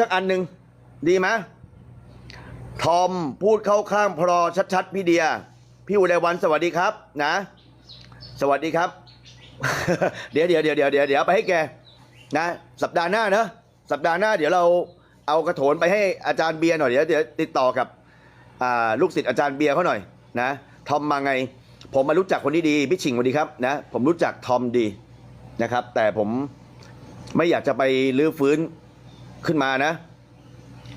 สักอันหนึ่งดีไหมทอมพูดเข้าข้างพลอชัดๆ พี่เดีย พี่อุไรวันสวัสดีครับ นะ สวัสดีครับ เดี๋ยวเดี๋ยวเดี๋ยวเดี๋ยวเดี๋ยวเดี๋ยวไปให้แกนะ สัปดาห์หน้าเนะสัปดาห์หน้า เดี๋ยวเราเอากระโถนไปให้อาจารย์เบียร์หน่อยเดี๋ยวเดี๋ยวติดต่อกับลูกศิษย์อาจารย์เบียร์เขาหน่อยนะทอมมาไง ผมมารู้จักคนที่ดีพี่ชิงสวัสดีครับนะผมรู้จักทอมดีนะครับ แต่ผมไม่อยากจะไปลื้อฟื้น ขึ้นมานะ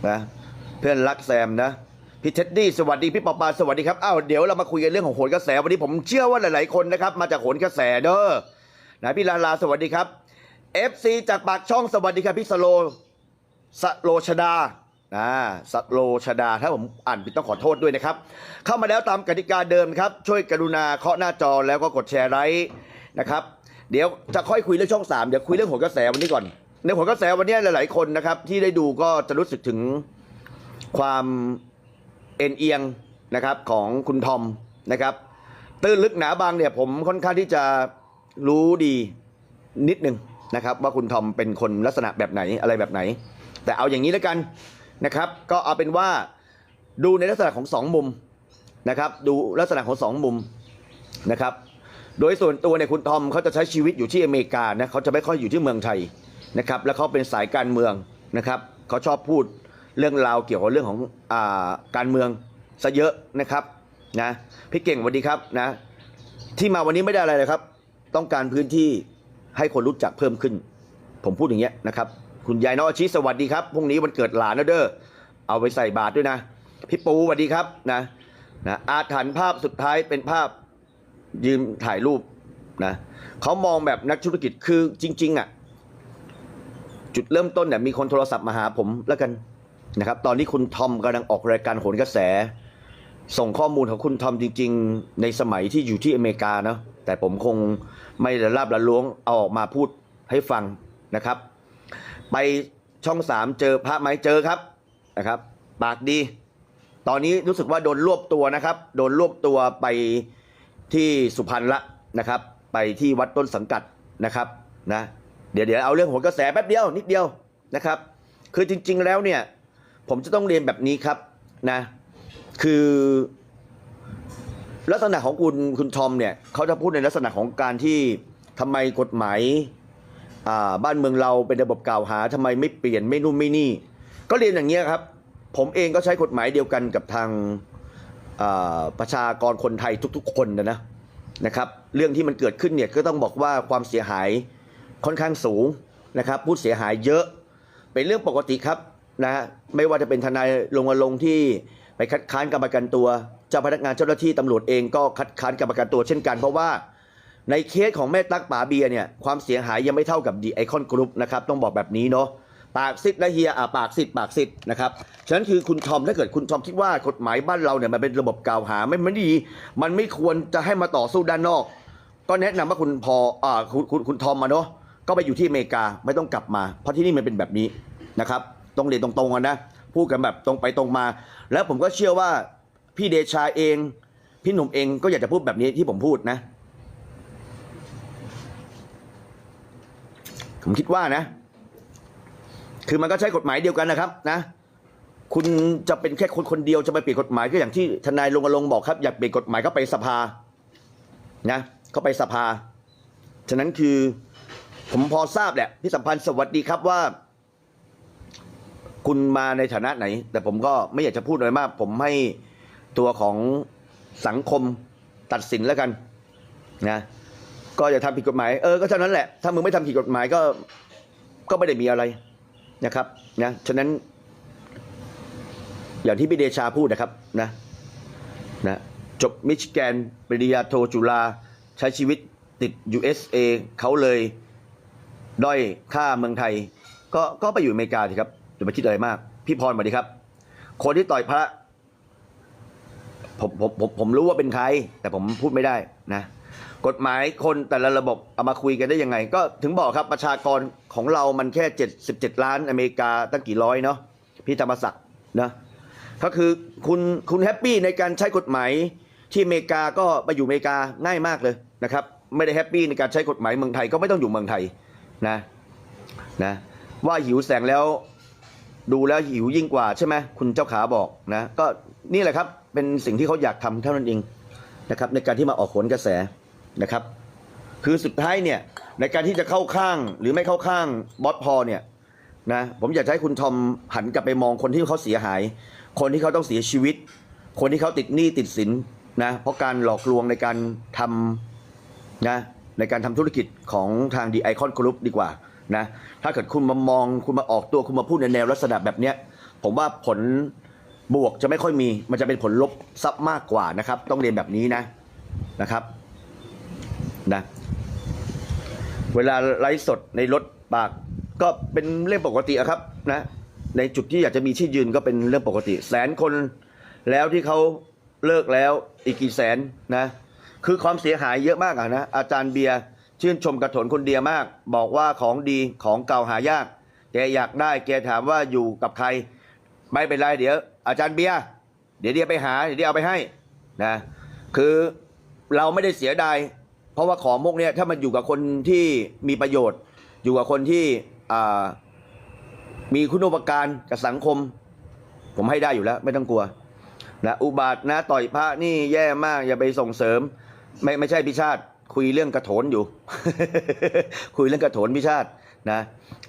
นะเพื่อนรักแซมนะพี่เท็ดดี้สวัสดีพี่ปอปาสวัสดีครับอ้าวเดี๋ยวเรามาคุยกันเรื่องของโหนกระแสวันนี้ผมเชื่อว่าหลาย ๆ คนนะครับ มาจากโหนกระแสเด้อนะพี่ลาลาสวัสดีครับ FC จากปากช่องสวัสดีครับพี่สโลสโลชดาอ่าสโลชดา ถ้าผมอ่านผิดต้องขอโทษด้วยนะครับ เข้ามาแล้วตามกติกาเดิมครับ ช่วยกรุณาเคาะหน้าจอแล้วก็กดแชร์ไลค์นะครับ เดี๋ยวจะค่อยคุยเรื่องช่องสามเดี๋ยวคุยเรื่องโหนกระแสวันนี้ก่อน ในโหนกระแสวันนี้หลาย ๆ คนนะครับ ที่ได้ดูก็จะรู้สึกถึงความเอ็นเอียงนะครับของคุณทอมนะครับ ตื้นลึกหนาบางเนี่ยผมค่อนข้างที่จะรู้ดีนิดนึงนะครับว่าคุณทอมเป็นคนลักษณะแบบไหนอะไรแบบไหน แต่เอาอย่างนี้แล้วกันนะครับ ก็เอาเป็นว่าดูในลักษณะของสองมุมนะครับ ดูลักษณะของสองมุมนะครับ โดยส่วนตัวเนี่ยคุณทอมเขาจะใช้ชีวิตอยู่ที่อเมริกานะเขาจะไม่ค่อยอยู่ที่เมืองไทย นะครับแล้วเขาเป็นสายการเมืองนะครับเขาชอบพูดเรื่องราวเกี่ยวกับเรื่องของอาการเมืองซะเยอะนะครับนะพี่เก่งสวัสดีครับนะที่มาวันนี้ไม่ได้อะไรเลยครับ ต้องการพื้นที่ให้คนรู้จักเพิ่มขึ้น ผมพูดอย่างเงี้ยนะครับคุณยายน้องอาชิสวัสดีครับพรุ่งนี้วันเกิดหลานนะเด้อเอาไปใส่บาตรด้วยนะ พี่ปูสวัสดีครับนะนะอาถรรพ์ภาพสุดท้ายเป็นภาพยืมถ่ายรูปนะเขามองแบบนักธุรกิจคือจริง ๆอะ จุดเริ่มต้นเนี่ยมีคนโทรศัพท์มาหาผมแล้วกันนะครับ ตอนนี้คุณทอมกำลังออกรายการโหนกระแส ส่งข้อมูลของคุณทอมจริง ๆ ในสมัยที่อยู่ที่อเมริกาเนาะแต่ผมคงไม่ละลาบละล้วงเอาออกมาพูดให้ฟังนะครับ ไปช่องสามเจอพระไหมเจอครับนะครับ ปากดี ตอนนี้รู้สึกว่าโดนรวบตัวนะครับ โดนรวบตัวไปที่สุพรรณละนะครับ ไปที่วัดต้นสังกัดนะครับนะ เดี๋ยวเดี๋ยวเอาเรื่องโหนกระแสแป๊บเดียวนิดเดียวนะครับ คือจริง ๆ แล้วเนี่ย ผมจะต้องเรียนแบบนี้ครับนะ คือ ลักษณะของคุณคุณทอมเนี่ยเขาจะพูดในลักษณะของการที่ทำไมกฎหมายบ้านเมืองเราเป็นระบบกล่าวหาทำไมไม่เปลี่ยนไม่นู่นไม่นี่ ก็เรียนอย่างเงี้ครับ ผมเองก็ใช้กฎหมายเดียวกันกับทางประชากรคนไทยทุก ๆ คนนะนะนะครับ เรื่องที่มันเกิดขึ้นเนี่ยก็ต้องบอกว่าความเสียหาย ค่อนข้างสูงนะครับ ผู้เสียหายเยอะ เป็นเรื่องปกติครับนะไม่ว่าจะเป็นทนายลงมาลงที่ไปคัดค้านการประกันตัวเจ้าพนักงานเจ้าหน้าที่ตำรวจเองก็คัดค้านการประกันตัวเช่นกันเพราะว่าในเคสของแม่ตั๊กป๋าเบียเนี่ยความเสียหายยังไม่เท่ากับดีไอคอนกรุ๊ปนะครับต้องบอกแบบนี้เนาะปากซิดและเฮียอะปากซิดปากซิดนะครับฉะนั้นคือคุณทอมถ้าเกิดคุณทอมคิดว่ากฎหมายบ้านเราเนี่ยมันเป็นระบบกล่าวหาไม่ไม่ดี มันไม่ควรจะให้มาต่อสู้ด้านนอก ก็แนะนำว่าคุณพออ่าคุณคุณคุณทอมมาเนาะ ก็ไปอยู่ที่อเมริกาไม่ต้องกลับมา เพราะที่นี่มันเป็นแบบนี้นะครับต้องเรียนตรงๆกันนะพูดกันแบบตรงไปตรงมา แล้วผมก็เชื่อว่าพี่เดชาเอง พี่หนุ่มเองก็อยากจะพูดแบบนี้ที่ผมพูดนะ ผมคิดว่านะ คือมันก็ใช้กฎหมายเดียวกันนะครับนะ คุณจะเป็นแค่คนคนเดียวจะไปเปลี่ยนกฎหมายก็อย่างที่ทนายลงลงค์บอกครับ อยากเปลี่ยนกฎหมายก็ไปสภานะเขาไปสภา ฉะนั้นคือ ผมพอทราบแหละพี่สัมพันธ์สวัสดีครับว่า คุณมาในฐานะไหน แต่ผมก็ไม่อยากจะพูดอะไรมาก ผมให้ตัวของสังคมตัดสินแล้วกันนะก็อย่าทำผิดกฎหมายเออก็เท่านั้นแหละถ้ามึงไม่ทำผิดกฎหมายก็ก็ไม่ได้มีอะไรนะครับนะฉะนั้น อย่างที่พี่เดชาพูดนะครับนะนะจบมิชิแกนปริญญาโทจุฬาใช้ชีวิตติด USA เขาเลย ด้อยค่าเมืองไทย ก็ก็ไปอยู่อเมริกาสิครับอย่าไปคิดอะไรมาก พี่พรสวัสดีครับ คนที่ต่อยพระผมผมผมผมรู้ว่าเป็นใคร แต่ผมพูดไม่ได้นะ กฎหมายคนแต่ละระบบเอามาคุยกันได้ยังไง ก็ถึงบอกครับประชากรของเรามันแค่77ล้านอเมริกาตั้งกี่ร้อยเนาะพี่ธรรมศักดิ์นะก็คือคุณคุณแฮปปี้ในการใช้กฎหมายที่อเมริกาก็ไปอยู่อเมริกาง่ายมากเลยนะครับ ไม่ได้แฮปปี้ในการใช้กฎหมายเมืองไทยก็ไม่ต้องอยู่เมืองไทย นะนะว่าหิวแสงแล้วดูแล้วหิวยิ่งกว่าใช่ไหมคุณเจ้าขาบอกนะก็นี่แหละครับเป็นสิ่งที่เขาอยากทำเท่านั้นเองนะครับในการที่มาออกขนกระแสนะครับ คือสุดท้ายเนี่ยในการที่จะเข้าข้างหรือไม่เข้าข้างบอสพอเนี่ยนะผมอยากให้คุณทอมหันกลับไปมองคนที่เขาเสียหาย คนที่เขาต้องเสียชีวิต คนที่เขาติดหนี้ติดสินนะเพราะการหลอกลวงในการทำนะ ในการทำธุรกิจของทางดีไอคอนกรุ๊ปดีกว่านะถ้าเกิดคุณมามองคุณมาออกตัวคุณมาพูดในแนวลักษณะแบบเนี้ยผมว่าผลบวกจะไม่ค่อยมี มันจะเป็นผลลบซับมากกว่านะครับ ต้องเรียนแบบนี้นะนะครับนะเวลาไลฟ์สดในรถปากก็เป็นเรื่องปกติอะครับนะในจุดที่อยากจะมีที่ยืนก็เป็นเรื่องปกติ แสนคนแล้วที่เขาเลิกแล้วอีกกี่แสนนะ คือความเสียหายเยอะมากอะนะอาจารย์เบียร์ชื่นชมกระถนคนเดียมาก บอกว่าของดีของเก่าหายากแกอยากได้แกถามว่าอยู่กับใคร ไม่เป็นไรเดี๋ยว อาจารย์เบียร์เดี๋ยวเดียวไปหาเดี๋ยวเดียวเอาไปให้นะคือเราไม่ได้เสียดายเพราะว่าของพวกเนี้ยถ้ามันอยู่กับคนที่มีประโยชน์ อยู่กับคนที่มีคุณูปการกับสังคม ผมให้ได้อยู่แล้ว ไม่ต้องกลัวนะอุบาทนะต่อยพระนี่แย่มากอย่าไปส่งเสริม ไม่ไม่ใช่พิชาติ คุยเรื่องกระโถนอยู่ คุยเรื่องกระโถนพิชาตินะ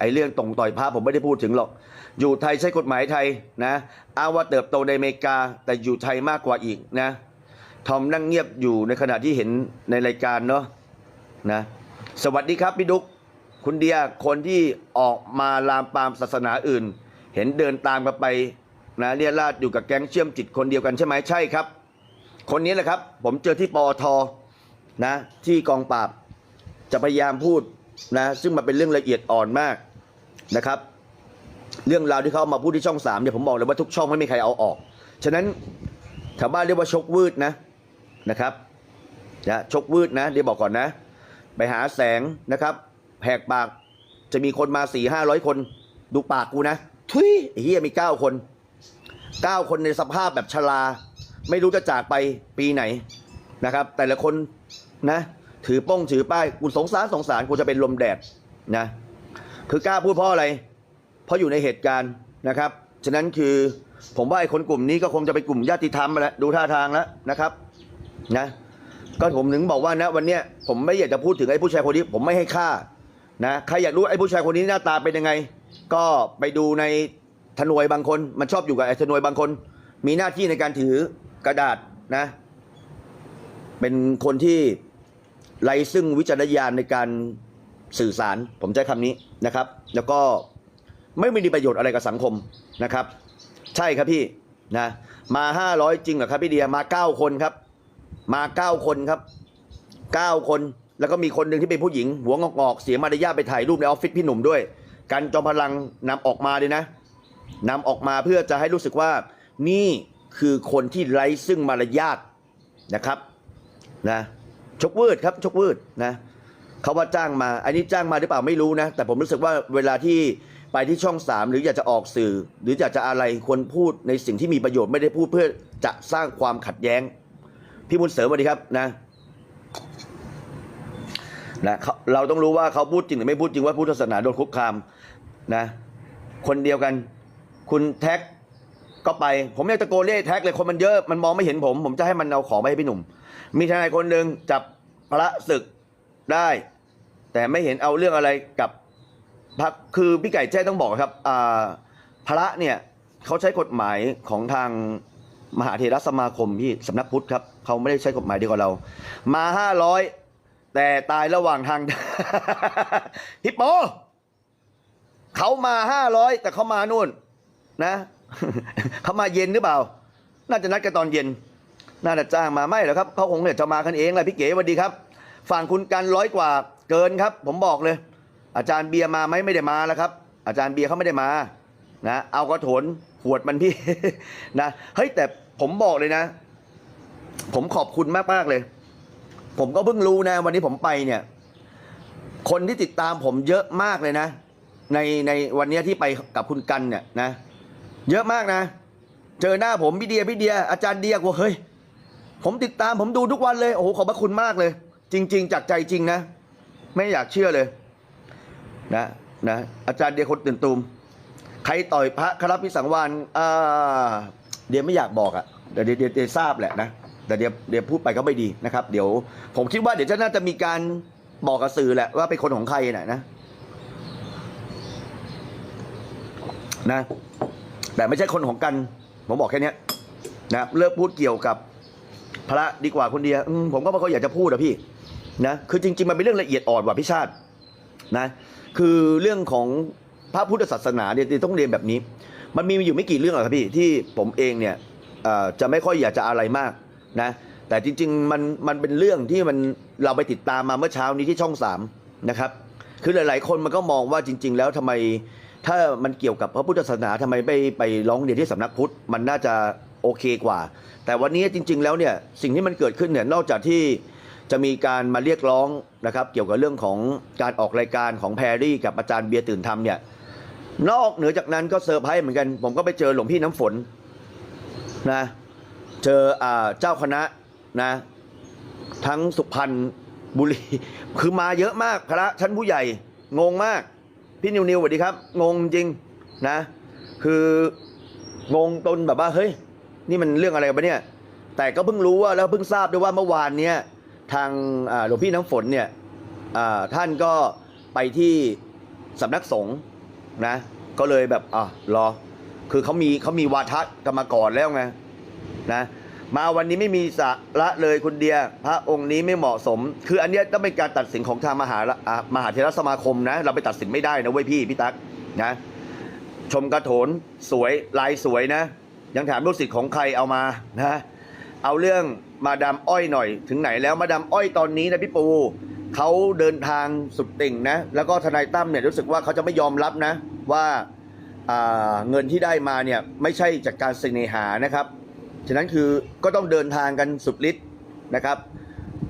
ไอเรื่องตรงต่อยพระผมไม่ได้พูดถึงหรอก อยู่ไทยใช้กฎหมายไทยนะอ้างว่าเติบโตในอเมริกา แต่อยู่ไทยมากกว่าอีกนะทอมนั่งเงียบอยู่ในขณะที่เห็นในรายการเนาะนะสวัสดีครับพี่ดุ๊กคุณเดียคนที่ออกมาลามปามศาสนาอื่น เห็นเดินตามกันไปนะเรียราดอยู่กับแก๊งเชื่อมจิตคนเดียวกันใช่ไหมใช่ครับ คนนี้แหละครับ ผมเจอที่ปอทนะ ที่กองปราบจะพยายามพูดนะ ซึ่งมันเป็นเรื่องละเอียดอ่อนมากนะครับ เรื่องราวที่เขามาพูดที่ช่องสามเนี่ยผมบอกเลยว่าทุกช่องไม่มีใครเอาออก ฉะนั้นชาวบ้านเรียกว่าชกวืดนะนะครับนะชกวืดนะเดี๋ยวบอกก่อนนะ ไปหาแสงนะครับแหกปากจะมีคนมาสี่ห้าร้อยคน ดูปากกูนะทุยเฮียมีเก้าคนเก้าคนในสภาพแบบชรา ไม่รู้จะจากไปปีไหนนะครับ แต่ละคนนะถือป้องถือป้ายกูสงสารสงสารกูจะเป็นลมแดดนะคือกล้าพูดเพราะอะไร เพราะอยู่ในเหตุการณ์นะครับ ฉะนั้นคือผมว่าไอ้คนกลุ่มนี้ก็คงจะเป็นกลุ่มญาติธรรมแล้วดูท่าทางแล้วนะครับนะก็ผมถึงบอกว่านะวันเนี้ยผมไม่อยากจะพูดถึงไอ้ผู้ชายคนนี้ผมไม่ให้ค่านะใครอยากรู้ไอ้ผู้ชายคนนี้หน้าตาเป็นยังไง ก็ไปดูในทนวยบางคน มันชอบอยู่กับไอ้ทนวยบางคน มีหน้าที่ในการถือ กระดาษนะ เป็นคนที่ไรซึ่งวิจารณญาณในการสื่อสาร ผมใช้คำนี้นะครับ แล้วก็ไม่มีประโยชน์อะไรกับสังคมนะครับ ใช่ครับพี่นะมาห้าร้อยจริงเหรอครับพี่เดียมาเก้าคนครับ มาเก้าคนครับเก้าคนแล้วก็มีคนหนึ่งที่เป็นผู้หญิง หัวงอกๆเสียมารยาไปถ่ายรูปในออฟฟิศพี่หนุ่มด้วย กันจอมพลังนำออกมาเลยนะนำออกมาเพื่อจะให้รู้สึกว่านี่ คือคนที่ไร้ซึ่งมารยาทนะครับนะชกวืดครับชกวืดนะเขาว่าจ้างมา อันนี้จ้างมาหรือเปล่าไม่รู้นะ แต่ผมรู้สึกว่าเวลาที่ไปที่ช่องสามหรืออยากจะออกสื่อ หรืออยากจะอะไรควรพูดในสิ่งที่มีประโยชน์ไม่ได้พูดเพื่อจะสร้างความขัดแย้ง พี่บุญเสริมสวัสดีครับนะนะเขาเราต้องรู้ว่าเขาพูดจริงหรือไม่พูดจริงว่าพุทธศาสนาโดนคุกคามนะคนเดียวกัน คุณแท็ก ก็ไป ผมอยากตะโกนเรียกแท็กเลยคนมันเยอะมันมองไม่เห็นผม ผมจะให้มันเอาของไปให้พี่หนุ่ม มีทนายคนหนึ่งจับพระศึกได้ แต่ไม่เห็นเอาเรื่องอะไรกับพระคือพี่ไก่แจ้ต้องบอกครับอ่าพระเนี่ยเขาใช้กฎหมายของทางมหาเทรสมาคมพี่สำนักพุทธครับเขาไม่ได้ใช้กฎหมายเดียวกับเรา มาห้าร้อยแต่ตายระหว่างทาง ฮิปโปเขามาห้าร้อยแต่เขามานู่นนะ เขามาเย็นหรือเปล่า น่าจะนัดกันตอนเย็น น่าจะจ้างมาไม่หรอกครับเขาคงจะมากันเองแหละพี่เก๋สวัสดีครับ ฝั่งคุณกันร้อยกว่าเกินครับ ผมบอกเลย อาจารย์เบียร์มาไหมไม่ได้มาแล้วครับ อาจารย์เบียร์เขาไม่ได้มา นะ เอากระโถนหวดมันพี่ นะ เฮ้ยแต่ผมบอกเลยนะ ผมขอบคุณมากมากเลย ผมก็เพิ่งรู้นะ วันนี้ผมไปเนี่ย คนที่ติดตามผมเยอะมากเลยนะ ในในวันนี้ที่ไปกับคุณกันเนี่ยนะ เยอะมากนะ เจอหน้าผมพี่เดียพี่เดียอาจารย์เดียกูเฮ้ย ผมติดตามผมดูทุกวันเลย โอ้โหขอบพระคุณมากเลย จริง ๆ จากใจจริงนะ ไม่อยากเชื่อเลยนะนะอาจารย์เดียคนตื่นตูมใครต่อยพระครับพิสังวานอ่าเดียไม่อยากบอกอะ่ะเดี๋ยวเดี๋ยวเดี๋ยวทราบแหละนะแต่เดี๋ยวเดี๋ยวพูดไปก็ไม่ดีนะครับ เดี๋ยวผมคิดว่าเดี๋ยวจะน่าจะมีการบอกกับสื่อแหละว่าเป็นคนของใครน่ะนะนะ แต่ไม่ใช่คนของกัน ผมบอกแค่นี้นะเลิกพูดเกี่ยวกับพระดีกว่าคนเดียวผมก็ไม่ค่อยอยากจะพูดอะพี่นะคือจริง ๆ มันเป็นเรื่องละเอียดอ่อนว่ะพี่ชาตินะคือเรื่องของพระพุทธศาสนาเนี่ยต้องเรียนแบบนี้ มันมีอยู่ไม่กี่เรื่องหรอกครับพี่ที่ผมเองเนี่ยจะไม่ค่อยอยากจะอะไรมากนะแต่จริงๆมันมันเป็นเรื่องที่มันเราไปติดตามมาเมื่อเช้านี้ที่ช่องสามนะครับคือหลายๆคนมันก็มองว่าจริง ๆ แล้วทำไม ถ้ามันเกี่ยวกับพระพุทธศาสนาทำไมไปไปร้องเรียนที่สำนักพุทธมันน่าจะโอเคกว่า แต่วันนี้จริง ๆ แล้วเนี่ยสิ่งที่มันเกิดขึ้นเนี่ยนอกจากที่จะมีการมาเรียกร้องนะครับเกี่ยวกับเรื่องของการออกรายการของแพรรี่กับอาจารย์เบียร์ตื่นธรรมเนี่ยนอกเหนือจากนั้นก็เซอร์ไพรส์เหมือนกัน ผมก็ไปเจอหลวงพี่น้ำฝนนะเจออเจ้าคณะนะทั้งสุพรรณบุรี คือมาเยอะมากพระชั้นผู้ใหญ่งงมาก พี่นิวนิวสวัสดีครับ งงจริงนะ คืองงตนแบบว่าเฮ้ย นี่มันเรื่องอะไรกันปะเนี่ย แต่ก็เพิ่งรู้ว่าแล้วเพิ่งทราบด้วยว่าเมื่อวานเนี้ยทางหลวงพี่น้ำฝนเนี่ยท่านก็ไปที่สำนักสงฆ์นะ ก็เลยแบบอะรอ คือเขามีเขามีวาทะกันมาก่อนแล้วไงนะ มาวันนี้ไม่มีสาระเลยคุณเดีย พระองค์นี้ไม่เหมาะสม คืออันเนี้ยต้องเป็นการตัดสินของทางมหาอ่ามหาเทรสมาคมนะ เราไปตัดสินไม่ได้นะเว้ยพี่พี่ตั๊กนะ ชมกระโถนสวยลายสวยนะ ยังถามลูกศิษย์ของใครเอามานะเอาเรื่องมาดามอ้อยหน่อย ถึงไหนแล้วมาดามอ้อยตอนนี้นะพี่ปูเขาเดินทางสุดติ่งนะ แล้วก็ทนายตั้มเนี่ยรู้สึกว่าเขาจะไม่ยอมรับนะว่าอ่าเงินที่ได้มาเนี่ยไม่ใช่จากการเสน่หานะครับ ฉะนั้นคือก็ต้องเดินทางกันสุดฤทธิ์นะครับ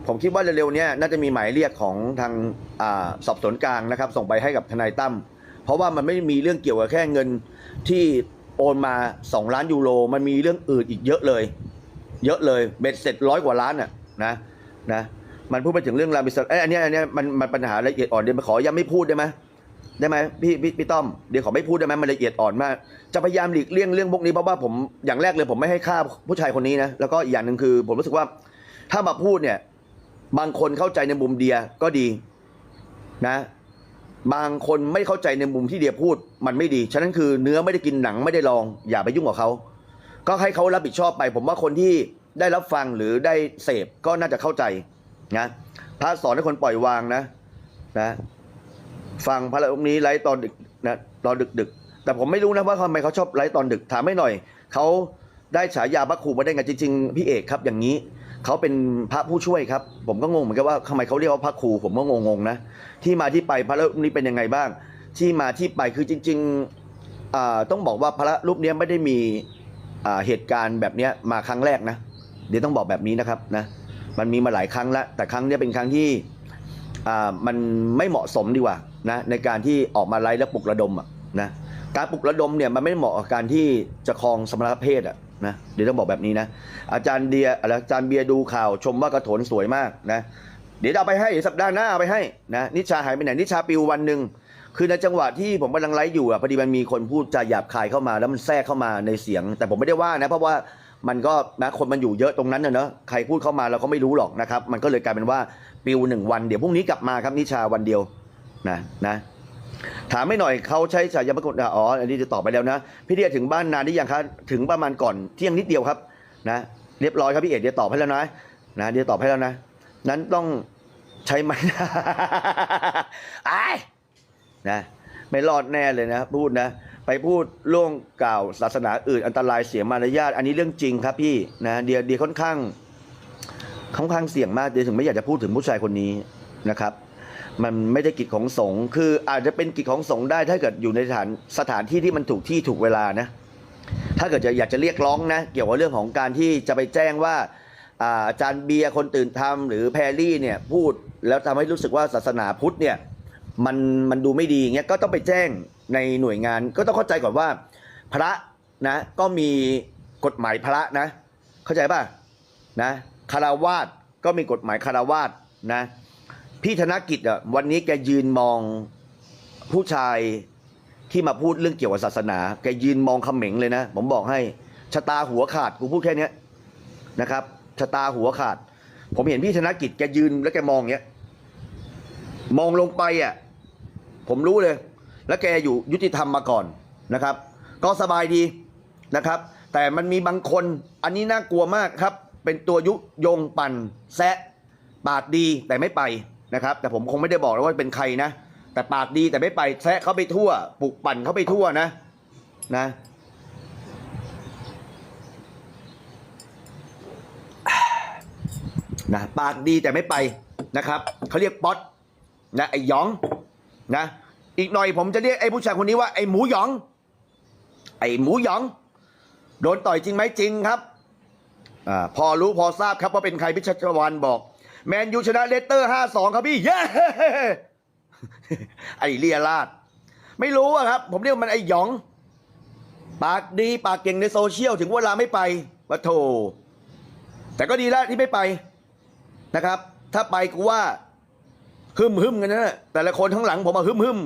ผมคิดว่าเร็วๆเนี้น่าจะมีหมายเรียกของทางอสอบสวนกลางนะครับ ส่งไปให้กับทนายตั้มเพราะว่ามันไม่มีเรื่องเกี่ยวกับแค่เงินที่โอนมา 2 ล้านยูโรมันมีเรื่องอื่นอีกเยอะเลย เยอะเลยเบ็ดเสร็จร้อยกว่าล้านอะนะนะมันพูดไปถึงเรื่องรามบิสเอ้อันเนี้ยอันเนี้ยมันมันปัญหาละเอียดอ่อนเดี๋ยวขอยังไม่พูดได้ไหม ได้ไหมพี่พี่พี่ต้อมเดี๋ยวขอไม่พูดได้ไหมมันละเอียดอ่อนมาก จะพยายามหลีกเลี่ยงเรื่องพวกนี้เพราะว่าผมอย่างแรกเลยผมไม่ให้ค่าผู้ชายคนนี้นะแล้วก็อีกอย่างหนึ่งคือ ผมรู้สึกว่า ถ้ามาพูดเนี่ย บางคนเข้าใจในมุมเดียก็ดีนะ บางคนไม่เข้าใจในมุมที่เดียพูดมันไม่ดี ฉะนั้นคือเนื้อไม่ได้กินหนังไม่ได้ลอง อย่าไปยุ่งกับเขาก็ให้เขารับผิดชอบไป ผมว่าคนที่ได้รับฟังหรือได้เสพก็น่าจะเข้าใจนะพระสอนให้คนปล่อยวางนะนะ ฟังพระองค์นี้ไลฟ์ตอนดึกนะตอนดึกดึกแต่ผมไม่รู้นะว่าทำไมเขาชอบไลฟ์ตอนดึกถามไม่หน่อยเขาได้ฉายาพระครูมาได้ไงจริงๆพี่เอกครับอย่างนี้เขาเป็นพระผู้ช่วยครับ ผมก็งงเหมือนกันว่าทำไมเขาเรียกว่าพระครู ผมก็งงๆนะที่มาที่ไปพระรูปนี้เป็นยังไงบ้าง ที่มาที่ไปคือจริงๆต้องบอกว่าพระรูปนี้ไม่ได้มีเหตุการณ์แบบนี้มาครั้งแรกนะ เดี๋ยวต้องบอกแบบนี้นะครับนะมันมีมาหลายครั้งแล้วแต่ครั้งนี้เป็นครั้งที่ มันไม่เหมาะสมดีกว่านะในการที่ออกมาไล่และปลุกระดมอะนะการปลุกระดมเนี่ยมันไม่เหมาะกับการที่จะครองสมรเพศอะนะเดี๋ยวต้องบอกแบบนี้นะอาจารย์เดียอาจารย์เบียร์ดูข่าวชมว่ากระโถนสวยมากนะเดี๋ยวเอาไปให้สัปดาห์หน้าเอาไปให้นะนิชาหายไปไหนนิชาปิววันหนึ่งคือในจังหวะที่ผมกำลังไลฟ์อยู่อะพอดีมันมีคนพูดจาหยาบคายเข้ามา แล้วมันแทรกเข้ามาในเสียง แต่ผมไม่ได้ว่านะเพราะว่า มันก็นะคนมันอยู่เยอะตรงนั้นนะเนอะใครพูดเข้ามาเราก็ไม่รู้หรอกนะครับ มันก็เลยกลายเป็นว่าปิวหนึ่งวันเดี๋ยวพรุ่งนี้กลับมาครับนิชาวันเดียวนะนะถามไม่หน่อยเขาใช้ฉายาพระคุณอ๋ออันนี้จะตอบไปแล้วนะ พี่เดียถึงบ้านนานหรือยังคะถึงประมาณก่อนเที่ยงนิดเดียวครับนะเรียบร้อยครับพี่เอกเดี๋ยวตอบให้แล้วนะนะเดี๋ยวตอบให้แล้วนะ นั้นต้องใช้ไม้ไอ้นะไม่รอดแน่เลยนะ พูดนะ ไปพูดล่วงกล่าวศาสนาอื่นอันตรายเสียมารยาทอันนี้เรื่องจริงครับพี่นะเดียเดียค่อนข้างค่อนข้างเสี่ยงมากเดียถึงไม่อยากจะพูดถึงผู้ชายคนนี้นะครับ มันไม่ได้กิจของสงฆ์คืออาจจะเป็นกิจของสงฆ์ได้ถ้าเกิดอยู่ในสถานสถานที่ที่มันถูกที่ถูกเวลานะถ้าเกิดจะอยากจะเรียกร้องนะ เกี่ยวกับเรื่องของการที่จะไปแจ้งว่าอาจารย์เบียร์คนตื่นทำหรือแพรรี่เนี่ยพูดแล้วทำให้รู้สึกว่าศาสนาพุทธเนี่ยมันมันดูไม่ดีเงี้ยก็ต้องไปแจ้ง ในหน่วยงานก็ต้องเข้าใจก่อนว่า พระนะก็มีกฎหมายพระนะ เข้าใจป่ะนะคารวาสก็มีกฎหมายคารวาสนะพี่ธนกิจอะวันนี้แกยืนมองผู้ชายที่มาพูดเรื่องเกี่ยวกับศาสนา แกยืนมองเขม็งเลยนะ ผมบอกให้ชะตาหัวขาดกูพูดแค่นี้นะครับชะตาหัวขาด ผมเห็นพี่ธนกิจแกยืนแล้วแกมองเงี้ย มองลงไปอะผมรู้เลย แล้วแกอยู่ยุติธรรมมาก่อนนะครับ ก็สบายดีนะครับ แต่มันมีบางคนอันนี้น่ากลัวมากครับ เป็นตัวยุยงปั่นแซะปากดีแต่ไม่ไปนะครับ แต่ผมคงไม่ได้บอกแล้วว่าเป็นใครนะ แต่ปากดีแต่ไม่ไปแซะเขาไปทั่วปลุกปั่นเขาไปทั่วนะนะนะปากดีแต่ไม่ไปนะครับเขาเรียกป๊อตนะไอ้ยองนะ อีกหน่อยผมจะเรียกไอ้ผู้ชายคนนี้ว่าไอ้หมูหยอง ไอ้หมูหยอง โดนต่อยจริงไหมจริงครับอพอรู้พอทราบครับว่าเป็นใครพิชชวันบอก แมนยูชนะเลสเตอร์ห้าสองครับพี่เย้ไอเลียราดไม่รู้อะครับ ผมเรียกมันไอหยอง ปากดีปากเก่งในโซเชียลถึงเวลาไม่ไปวะโถแต่ก็ดีแล้วที่ไม่ไปนะครับ ถ้าไปกูว่าฮึมฮึมกันนะแต่ละคนข้างหลังผมมาฮึมฮึม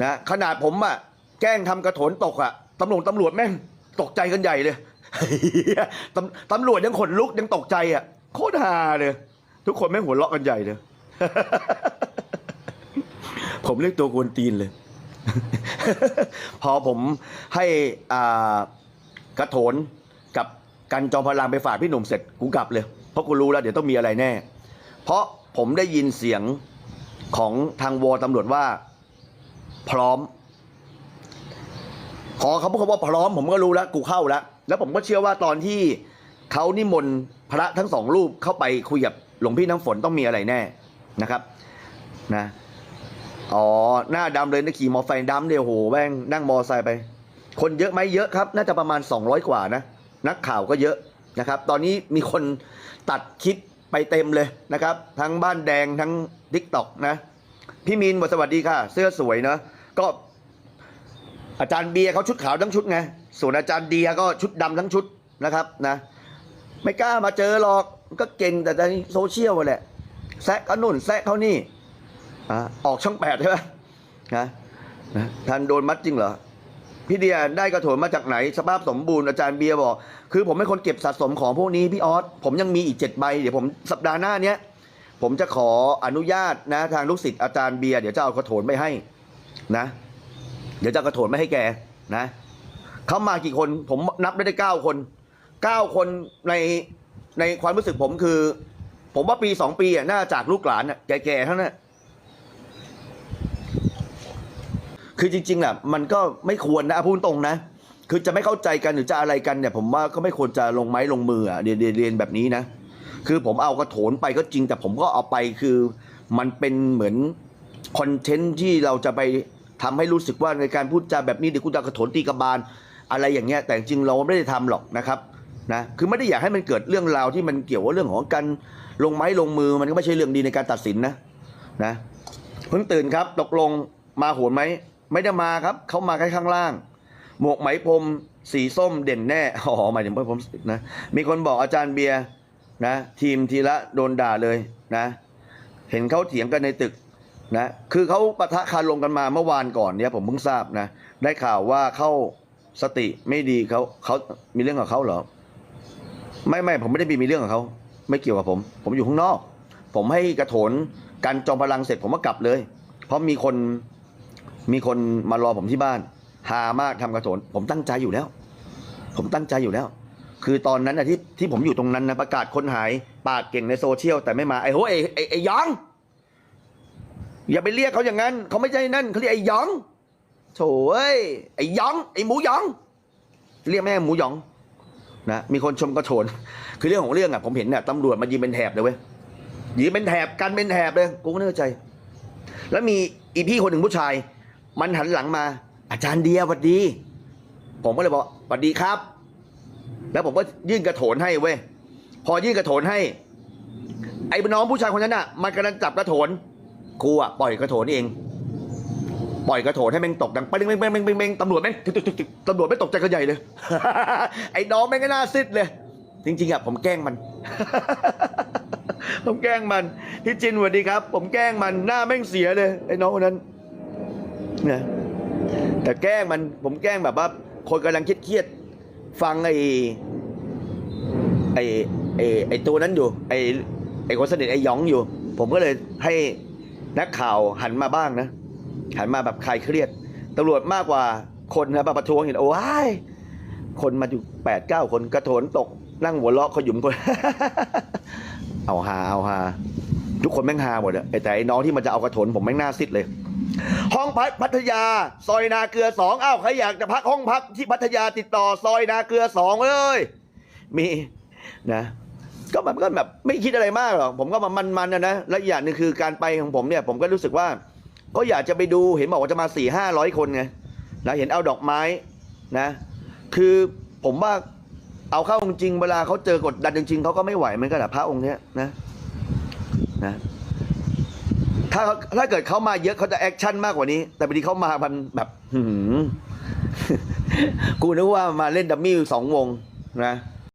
นะขนาดผมอะแกล้งทำกระโถนตกอะตำรวจตำรวจแม่งตกใจกันใหญ่เลยตำตำรวจยังขนลุกยังตกใจอะโคตรฮาเลยทุกคนแม่งหัวเราะกันใหญ่เลยผมเรียกตัวกวนตีนเลย พอผมให้อ่ากระโถนกับกันจอมพลังไปฝากพี่หนุ่มเสร็จกูกลับเลย เพราะกูรู้แล้วเดี๋ยวต้องมีอะไรแน่ เพราะผมได้ยินเสียงของทางวอตำรวจว่า พร้อม พอเขาพูดคำว่าพร้อมผมก็รู้แล้วกูเข้าแล้ว แล้วผมก็เชื่อว่าตอนที่เขานิมนต์พระทั้งสองรูปเข้าไปคุยกับหลวงพี่น้ำฝนต้องมีอะไรแน่นะครับนะอ๋อหน้าดำเลยนะขี่มอไซค์ดำเดียวโหแม่งนั่งมอไซค์ไป คนเยอะไหมเยอะครับ น่าจะประมาณ 200 กว่านะ นักข่าวก็เยอะนะครับ ตอนนี้มีคนตัดคลิปไปเต็มเลยนะครับ ทั้งบ้านแดงทั้งทิกตอกนะ พี่มีนสวัสดีค่ะ เสื้อสวยเนะ ก็อาจารย์เบียร์เขาชุดขาวทั้งชุดไง ส่วนอาจารย์เดียก็ชุดดำทั้งชุดนะครับนะ ไม่กล้ามาเจอหรอกก็เก่งแต่ในโซเชียลแหละแซะเขานุ่นแซะเขานี่อะออกช่องแปดใช่ไหมนะนะท่านโดนมัดจริงเหรอพี่เดียได้กระโถนมาจากไหน สภาพสมบูรณ์อาจารย์เบียร์บอก คือผมเป็นคนเก็บสะสมของพวกนี้พี่ออสผมยังมีอีกเจ็ดใบเดี๋ยวผมสัปดาห์หน้าเนี้ยผมจะขออนุญาตนะทางลูกศิษย์อาจารย์เบียร์เดี๋ยวจะเอากระโถนไปให้ นะ เดี๋ยวจะกระโถนไม่ให้แกนะเขามากี่คนผมนับได้ได้เก้าคนเก้าคนในในความรู้สึกผมคือ ผมว่าปีสองปีอะน่าจากลูกหลานอะแก่ๆเท่านั้นคือจริงๆแหละมันก็ไม่ควรนะพูดตรงนะ คือจะไม่เข้าใจกันหรือจะอะไรกันเนี่ย ผมว่าก็ไม่ควรจะลงไม้ลงมืออะเรียนเรียนเรียนแบบนี้นะ คือผมเอากระโถนไปก็จริงแต่ผมก็เอาไปคือมันเป็นเหมือน คอนเทนต์ที่เราจะไปทำให้รู้สึกว่าในการพูดจาแบบนี้เดี๋ยวกูจะเอากระโถนตีกระบาลอะไรอย่างเงี้ยแต่จริงเราไม่ได้ทำหรอกนะครับนะคือไม่ได้อยากให้มันเกิดเรื่องราวที่มันเกี่ยวกับเรื่องของการลงไม้ลงมือมันก็ไม่ใช่เรื่องดีในการตัดสินนะนะเพิ่งตื่นครับตกลงมาโหนไหมไม่ได้มาครับเขามาแค่ข้างล่าง หมวกไหมพรมสีส้มเด่นแน่อ๋อหมายถึงผมนะมีคนบอกอาจารย์เบียร์นะ ทีมทีละโดนด่าเลยนะ เห็นเขาเถียงกันในตึก นะคือเขาปะทะคารลงกันมาเมื่อวานก่อนเนี่ยผมเพิ่งทราบนะ ได้ข่าวว่าเข้าสติไม่ดีเขาเขามีเรื่องกับเขาเหรอ ไม่ไม่ผมไม่ได้มีเรื่องกับเขาไม่เกี่ยวกับผม ผมอยู่ข้างนอก ผมให้กระโถนการจอมพลังเสร็จผมก็กลับเลย เพราะมีคนมีคนมารอผมที่บ้านหามากทำกระโถนผมตั้งใจอยู่แล้ว ผมตั้งใจอยู่แล้ว คือตอนนั้นนะที่ที่ผมอยู่ตรงนั้นนะประกาศคนหายปากเก่งในโซเชียลแต่ไม่มาไอ้โหไอ้ไอ้ไอ้ยอง อย่าไปเรียกเขาอย่างนั้น เขาไม่ใช่นั่นเขาเรียกไอ้หยองโถ่เอ้ยไอ้หยอง ไอ้หมูหยอง เรียกแม่หมูหยองนะมีคนชมกระโถนคือเรื่องของเรื่องอะผมเห็นเนี่ยตำรวจมายิงเป็นแถบเลยเว้ยยิงเป็นแถบกันเป็นแถบเลยกูก็ไม่เข้าใจ แล้วมีอีพี่คนหนึ่งผู้ชาย มันหันหลังมา อาจารย์เดียสวัสดี ผมก็เลยบอกสวัสดีครับ แล้วผมก็ยื่นกระโถนให้เว้ยพอยื่นกระโถนให้ ไอ้น้องผู้ชายคนนั้นอะ มันกำลังจับกระโถน กูอะปล่อยกระโถนเอง ปล่อยกระโถนให้แม่งตกดังปเด้งเด้งเด้งเด้งเด้งเด้งตำรวจแม่งตึกตึกตึกตำรวจไม่งตกใจกันใหญ่เลย ไอ้น้องแม่งก็น่าซิดเลย จริง ๆอะผมแกล้งมัน ผมแกล้งมันพี่จินสวัสดีครับ ผมแกล้งมันหน้าแม่งเสียเลย ไอ้น้องคนนั้นเนี่ยแต่แกล้งมันผมแกล้งแบบว่าคนกำลังเครียดๆฟังไอ้ไอ้ไอ้ไอ้ตัวนั้นอยู่ไอ้ไอ้คนสนิทไอ้หยองอยู่ ผมก็เลยให้ นักข่าวหันมาบ้างนะ หันมาแบบคลายเครียดตำรวจมากกว่าคนนะมาประท้วงเห็นโอ้ยคนมาอยู่แปดเก้าคนกระโถนตกนั่งหัวเราะขยุมคน เอาฮาเอาฮาทุกคนแม่งฮาหมดอะไอ้แต่ไอ้น้องที่มันจะเอากระโถนผมแม่งหน้าซิดเลย ห้องพักพัทยา ซอยนาเกลือสองอ้าวใครอยากจะพักห้องพักที่พัทยาติดต่อ ซอยนาเกลือสองเลยมีนะ ก็แบบก็แบบไม่คิดอะไรมากหรอกผมก็มามันๆนะนะและอีย่างหนึ่งคือการไปของผมเนี่ยผมก็รู้สึกว่า ก็อยากจะไปดูเห็นบอกว่าจะมาสี่ห้าร้อยคนไงแล้วเห็นเอาดอกไม้นะ คือผมว่าเอาเข้าจริงเวลาเขาเจอกดดันจริงๆเขาก็ไม่ไหวเหมือนกันอะพระองค์เนี้ยนะนะถ้าถ้าเกิดเขามาเยอะเขาจะแอคชั่นมากกว่านี้ แต่พอดีเขามามันแบบหืมกูนึกว่ามาเล่นดัมมี่สองวงนะ